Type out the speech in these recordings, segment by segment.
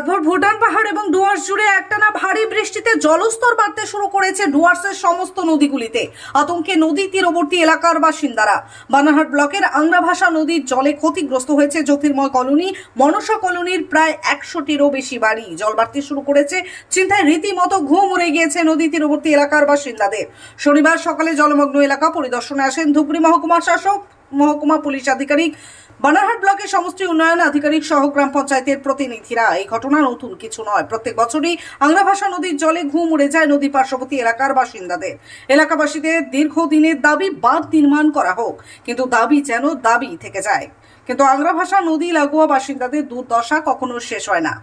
রাতভর ভুটান পাহাড় এবং ডুয়ার্স জুড়ে একটানা ভারী বৃষ্টিতে জলস্তর বাড়তে শুরু করেছে ডুয়ার্সের সমস্ত নদীগুলিতে। আতঙ্কে নদী তীরবর্তী এলাকার বাসিন্দারা। বানাহাট ব্লকের আংরাভাষা নদীর জলে ক্ষতিগ্রস্ত হয়েছে জ্যোতির্ময় কলোনি। মনসা কলোনির প্রায় একশোটিরও বেশি বাড়ি। জল বাড়তে শুরু করেছে। চিন্তায় রীতিমতো ঘুম উড়ে গিয়েছে নদী তীরবর্তী এলাকার বাসিন্দাদের। শনিবার সকালে জলমগ্ন এলাকা পরিদর্শনে আসেন ধুবড়ি মহকুমা শাসক মহকুমা পুলিশ আধিকারিক বানারহাট ব্লকের সমষ্টি উন্নয়ন আধিকারিক সহ গ্রাম পঞ্চায়েতের প্রতিনিধিরা। এই ঘটনা নতুন কিছু নয়। প্রত্যেক বছরই আংরাভাষা নদীর জলে ঘুম উড়ে যায় নদী পার্শ্ববর্তী এলাকার বাসিন্দাদের। এলাকাবাসীদের দীর্ঘদিনের দাবি বাঁধ নির্মাণ করা হোক, কিন্তু দাবি যেন দাবি থেকে যায়। কিন্তু আংরাভাষা নদী লাগোয়া বাসিন্দাদের দুর্দশা কখনো শেষ হয় না।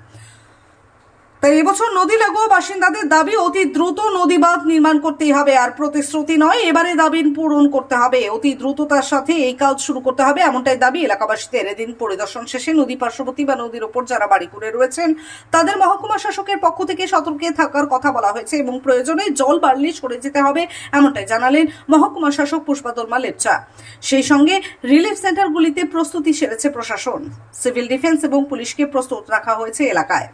তাই এবছর নদী লাগোয়া বাসিন্দাদের দাবি, অতি দ্রুত নদী বাঁধ নির্মাণ করতেই হবে, আর প্রতিশ্রুতি নয়, এবারে দাবি পূরণ করতে হবে। অতি দ্রুততার সাথে এই কাজ শুরু করতে হবে, এমনটাই দাবি এলাকাবাসীদের। এদিন পরিদর্শন শেষে নদী পার্শ্ববর্তী বা নদীর ওপর যারা বাড়ি করে রয়েছেন, তাদের মহকুমা শাসকের পক্ষ থেকে সতর্কে থাকার কথা বলা হয়েছে এবং প্রয়োজনে জল বাড়লে সরে যেতে হবে, এমনটাই জানালেন মহকুমা শাসক পুষ্পাদর্মা লেপচা। সেই সঙ্গে রিলিফ সেন্টারগুলিতে প্রস্তুতি সেরেছে প্রশাসন। সিভিল ডিফেন্স এবং পুলিশকে প্রস্তুত রাখা হয়েছে এলাকায়।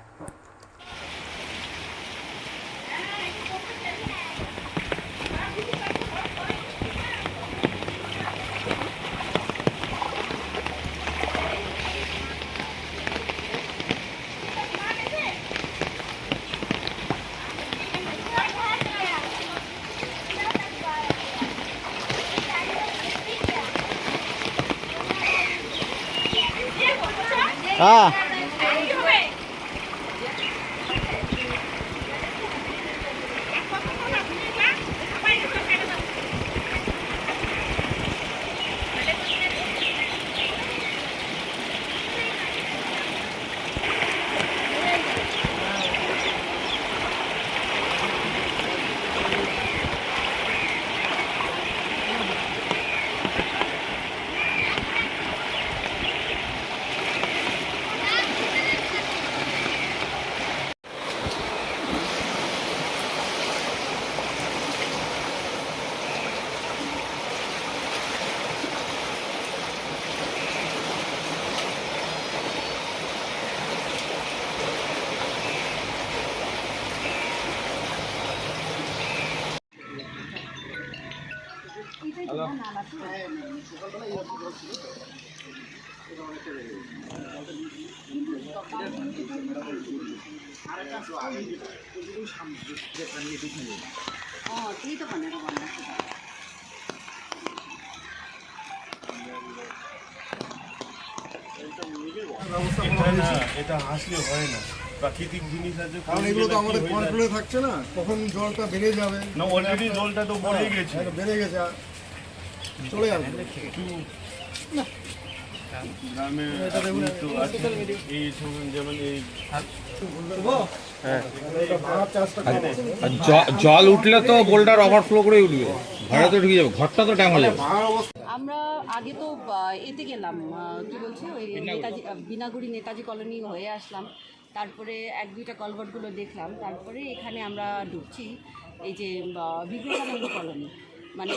হ্যাঁ এটা হাসলে হয় না প্রাকৃতিক জিনিস আছে কারণ এগুলো তো আমাদের কন্ট্রোলে থাকছে না। কখন জলটা বেড়ে যাবে। না অলরেডি জলটা তো গেছে। হ্যাঁ, বেড়ে গেছে। আর চলে যাবে। গ্রামে তো এই যেমন এই জ- জল উঠলে তো বোল্ডার ওভারফ্লো করে উঠবে। ঘরে তো ঢুকে যাবে ঘরটা তো হয়ে যাবে। আমরা আগে তো এতে গেলাম কি বলছি ওই নেতাজি বিনাগুড়ি নেতাজি কলোনি হয়ে আসলাম। তারপরে এক দুইটা কলভার্টগুলো দেখলাম। তারপরে এখানে আমরা ঢুকছি এই যে বিবেকানন্দ কলোনি। মানে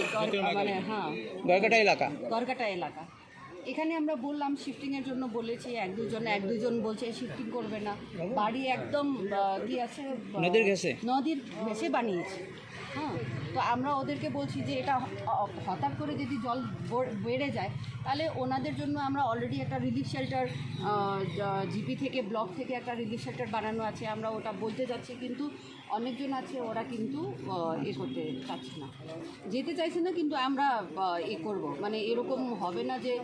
মানে হ্যাঁ। গড়কাটা এলাকা। গরকাটা এলাকা। এখানে আমরা বললাম শিফটিংয়ের জন্য বলেছি এক দুজন এক দুজন বলছে শিফটিং করবে না। বাড়ি একদম কি আছে? নদীর ঘেসে নদীর ঘেসে বানিয়েছে। হ্যাঁ তো আমরা ওদেরকে বলছি যে এটা হঠাৎ করে যদি জল বেড়ে যায় তাহলে ওনাদের জন্য আমরা অলরেডি একটা রিলিফ শেল্টার জিপি থেকে ব্লক থেকে একটা রিলিফ শেল্টার বানানো আছে। আমরা ওটা বলতে যাচ্ছি কিন্তু অনেকজন আছে ওরা কিন্তু এ করতে চাচ্ছে না। যেতে চাইছে না কিন্তু আমরা এ করব। মানে এরকম হবে না যে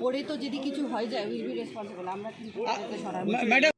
পড়ে তো যদি কিছু হয়ে যায় উইল বি রেসপন্সিবল আমরা কিন্তু সরাবো।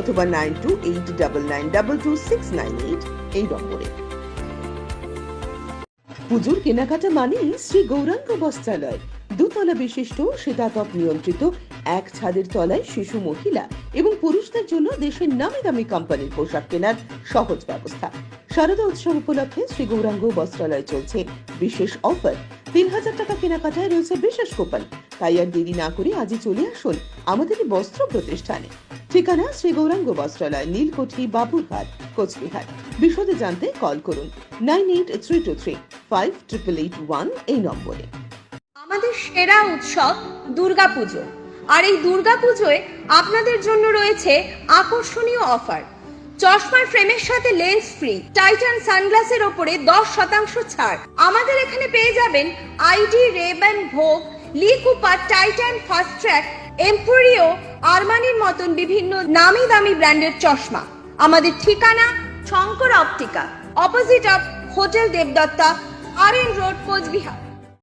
অথবা nine two eight double nine double two six nine eight এই নম্বরে। পুজোর কেনাকাটা মানেই শ্রী গৌরাঙ্গ বস্ত্রালয়। দুতলা বিশিষ্ট শীতাতপ নিয়ন্ত্রিত, এক ছাদের তলায় শিশু মহিলা এবং পুরুষদের জন্য দেশের নামি দামি কোম্পানির পোশাক কেনার সহজ ব্যবস্থা। শারদা উৎসব উপলক্ষে শ্রী গৌরাঙ্গ বস্ত্রালয় চলছে বিশেষ অফার। তিন হাজার টাকা কেনাকাটায় রয়েছে বিশেষ কুপন। তাই আর দেরি না করে আজই চলে আসুন আমাদের বস্ত্র প্রতিষ্ঠানে। ঠিকানা শ্রী গৌরাঙ্গ বস্ত্রালয়, নীলকুঠি, বাবুরঘাট, কোচবিহার। বিশদে জানতে কল করুন nine eight three two three five triple eight one এই নম্বরে। আমাদের সেরা উৎসব দুর্গাপুজো। আর এই দুর্গাপুজোয় আপনাদের জন্য রয়েছে আকর্ষণীয় অফার। চশমার ফ্রেমের সাথে লেন্স ফ্রি, টাইটান সানগ্লাসের ওপরে দশ শতাংশ ছাড়। আমাদের এখানে পেয়ে যাবেন IDEE Ray-Ban Vogue, Lee Cooper, Titan Fastrack Emporio আরমানির মতন বিভিন্ন নামি দামি ব্র্যান্ডের চশমা। আমাদের ঠিকানা Shankar Optica opposite of hotel Debdutta R N road Coochbehar.